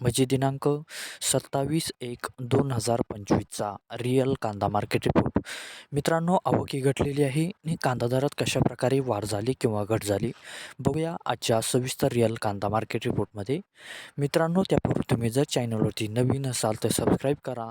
म्हणजे दिनांक सत्तावीस एक दोन हजार पंचवीसचा रिअल कांदा मार्केट रिपोर्ट मित्रांनो आवकी घटलेली आहे आणि कांदा दरात कशाप्रकारे वाढ झाली किंवा घट झाली बघूया आजच्या सविस्तर रिअल कांदा मार्केट रिपोर्टमध्ये मित्रांनो त्यापूर्वी तुम्ही जर चॅनलवरती नवीन असाल तर सबस्क्राईब करा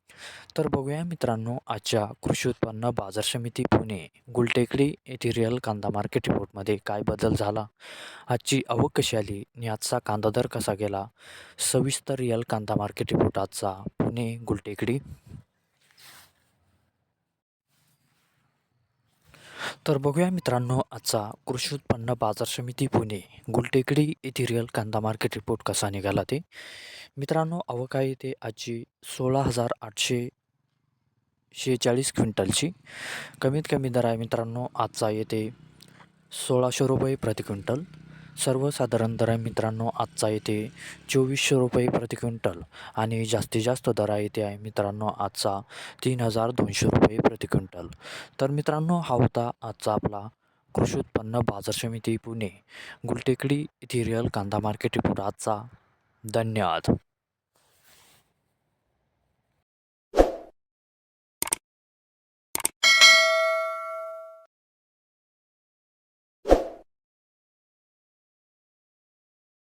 तर बघूया मित्रांनो आजच्या कृषी उत्पन्न बाजार समिती पुणे गुलटेकडी येथे रिअल कांदा मार्केट रिपोर्टमध्ये काय बदल झाला? आजची आवक कशी आली? आणि आजचा कांदा दर कसा गेला? सविस्तर रिअल कांदा मार्केट रिपोर्ट आजचा पुणे गुलटेकडी. तर बघूया मित्रांनो आजचा कृषी उत्पन्न बाजार समिती पुणे गुलटेकडी इथेरियल रिअल कांदा मार्केट रिपोर्ट कसा निघाला ते? मित्रांनो आवक येथे आजची सोळा हजार आठशे शेहेचाळीस क्विंटलची. कमीत कमी दर आहे मित्रांनो आजचा येते सोळाशे रुपये प्रति क्विंटल. सर्वसाधारण दर आहे मित्रांनो आजचा येते चोवीसशे रुपये प्रति क्विंटल आणि जास्तीत जास्त दर आहे आहे मित्रांनो आजचा तीन हजार दोनशे रुपये प्रति क्विंटल. तर मित्रांनो हा होता आजचा आपला कृषी उत्पन्न बाजार समिती पुणे गुलटेकडी इथेरियल रिअल कांदा मार्केट रिपोर्ट आजचा. धन्यवाद.